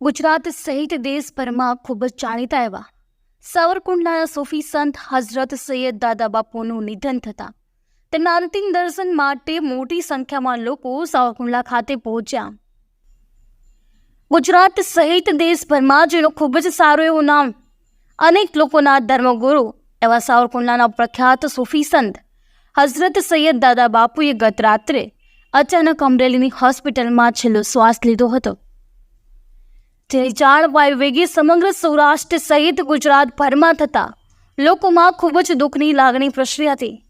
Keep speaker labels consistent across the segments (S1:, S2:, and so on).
S1: ગુજરાત સહિત દેશભરમાં ખૂબ જ જાણીતા એવા સાવરકુંડલાના સૂફી સંત હઝરત સૈયદ દાદા બાપુનું નિધન થતાં તેમના અંતિમ દર્શન માટે મોટી સંખ્યામાં લોકો સાવરકુંડલા ખાતે પહોંચ્યા. ગુજરાત સહિત દેશભરમાં જેનું ખૂબ જ સારું એવું નામ અનેક લોકોના ધર્મગુરુ એવા સાવરકુંડલાના પ્રખ્યાત સૂફી સંત હઝરત સૈયદ દાદા બાપુએ ગત રાત્રે અચાનક અમરેલીની હોસ્પિટલમાં છેલ્લો શ્વાસ લીધો હતો. જેની જાણ વેગી સમગ્ર સૌરાષ્ટ્ર સહિત ગુજરાતભરમાં થતા લોકોમાં ખૂબ જ દુઃખની લાગણી પ્રસરી હતી.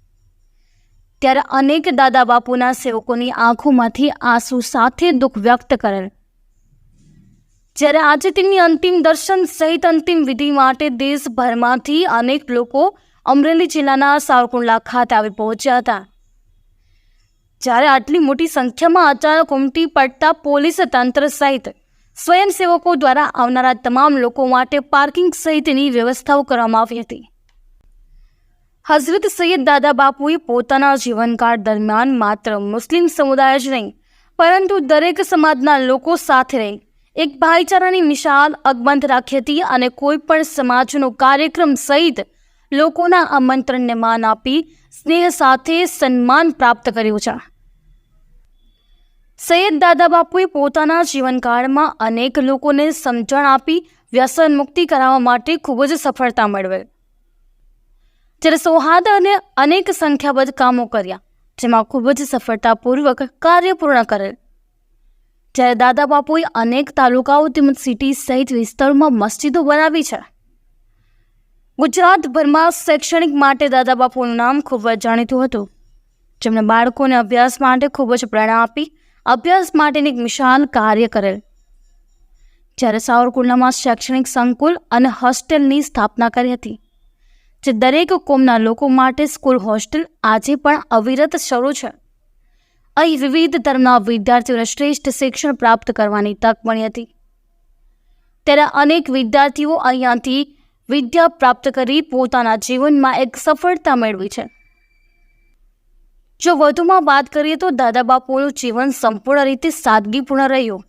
S1: ત્યારે અનેક દાદા બાપુના સેવકોની આંખોમાંથી આંસુ સાથે દુઃખ વ્યક્ત કરેલ. જ્યારે આજે તેમની અંતિમ દર્શન સહિત અંતિમ વિધિ માટે દેશભરમાંથી અનેક લોકો અમરેલી જિલ્લાના સાવરકુંડલા ખાતે આવી પહોંચ્યા હતા. જ્યારે આટલી મોટી સંખ્યામાં અચાનક ઉમટી પડતા પોલીસ તંત્ર સહિત સ્વયંસેવકો દ્વારા આવનારા તમામ લોકો માટે પાર્કિંગ સહિતની વ્યવસ્થાઓ કરવામાં આવી હતી. હઝરત સૈયદ દાદા બાપુએ પોતાના જીવનકાળ દરમિયાન માત્ર મુસ્લિમ સમુદાય જ નહીં, પરંતુ દરેક સમાજના લોકો સાથે રહી, એક ભાઈચારાની મિસાલ અકબંધ રાખી હતી અને કોઈ પણ સમાજનો કાર્યક્રમ સહિત લોકોના આમંત્રણને માન આપી સ્નેહ સાથે સન્માન પ્રાપ્ત કર્યું છે. સૈયદ દાદા બાપુએ પોતાના જીવનકાળમાં અનેક લોકોને સમજણ આપી વ્યસન મુક્તિ કરાવવા માટે ખૂબ જ સફળતા મેળવેલ જ્યારે સૌહાર્દ અને અનેક સંખ્યાબદ્ધ કામો કર્યા, જેમાં ખૂબ જ સફળતાપૂર્વક કાર્ય પૂર્ણ કરેલ. જ્યારે દાદા બાપુએ અનેક તાલુકાઓ તેમજ સિટી સહિત વિસ્તારોમાં મસ્જિદો બનાવી છે. ગુજરાતભરમાં શૈક્ષણિક માટે દાદા બાપુનું નામ ખૂબ જ જાણીતું હતું. જેમણે બાળકોને અભ્યાસ માટે ખૂબ જ પ્રેરણા આપી અભ્યાસ માટેની એક વિશાળ કાર્ય કરેલ. જ્યારે સાવરકુંડલામાં શૈક્ષણિક સંકુલ અને હોસ્ટેલની સ્થાપના કરી હતી, જે દરેક કોમના લોકો માટે સ્કૂલ હોસ્ટેલ આજે પણ અવિરત શરૂ છે. અહીં વિવિધ ધર્મના વિદ્યાર્થીઓને શ્રેષ્ઠ શિક્ષણ પ્રાપ્ત કરવાની તક મળી હતી. ત્યારે અનેક વિદ્યાર્થીઓ અહીંયાથી વિદ્યા પ્રાપ્ત કરી પોતાના જીવનમાં એક સફળતા મેળવી છે. જો વધુમાં વાત કરીએ તો દાદા બાપુનું જીવન સંપૂર્ણ રીતે સાદગીપૂર્ણ રહ્યું.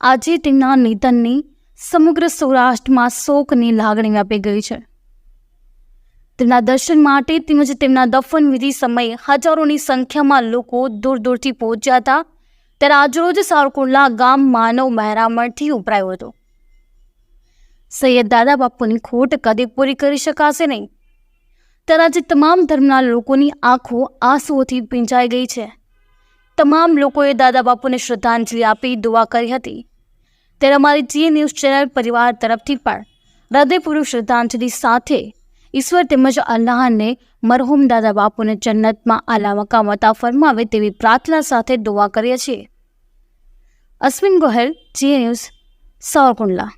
S1: આજે તેમના નિધનની સમગ્ર સૌરાષ્ટ્રમાં શોકની લાગણી વ્યાપી ગઈ છે. તેમના દર્શન માટે તેમજ તેમના દફન વિધિ સમયે હજારોની સંખ્યામાં લોકો દૂર દૂરથી પહોંચ્યા હતા. ત્યારે આજરોજ સારકુંડલા ગામ માનવ મહેરામણથી ઉભરાયો હતો. સૈયદ દાદા બાપુની ખોટ કદી પૂરી કરી શકાશે નહીં. ત્યારે તમામ ધર્મના લોકોની આંખો આંસુઓથી પીંજાઈ ગઈ છે. તમામ લોકોએ દાદા બાપુને શ્રદ્ધાંજલિ આપી દુઆ કરી હતી. ત્યારે અમારી જી ન્યૂઝ ચેનલ પરિવાર તરફથી પણ હૃદયપૂર્વક શ્રદ્ધાંજલિ સાથે ઈશ્વર તેમજ અલ્લાહને મરહુમ દાદા બાપુને જન્નતમાં આલા મકામતા ફરમાવે તેવી પ્રાર્થના સાથે દુઆ કરીએ છીએ. Ashwin Gohel G news Savarkundla.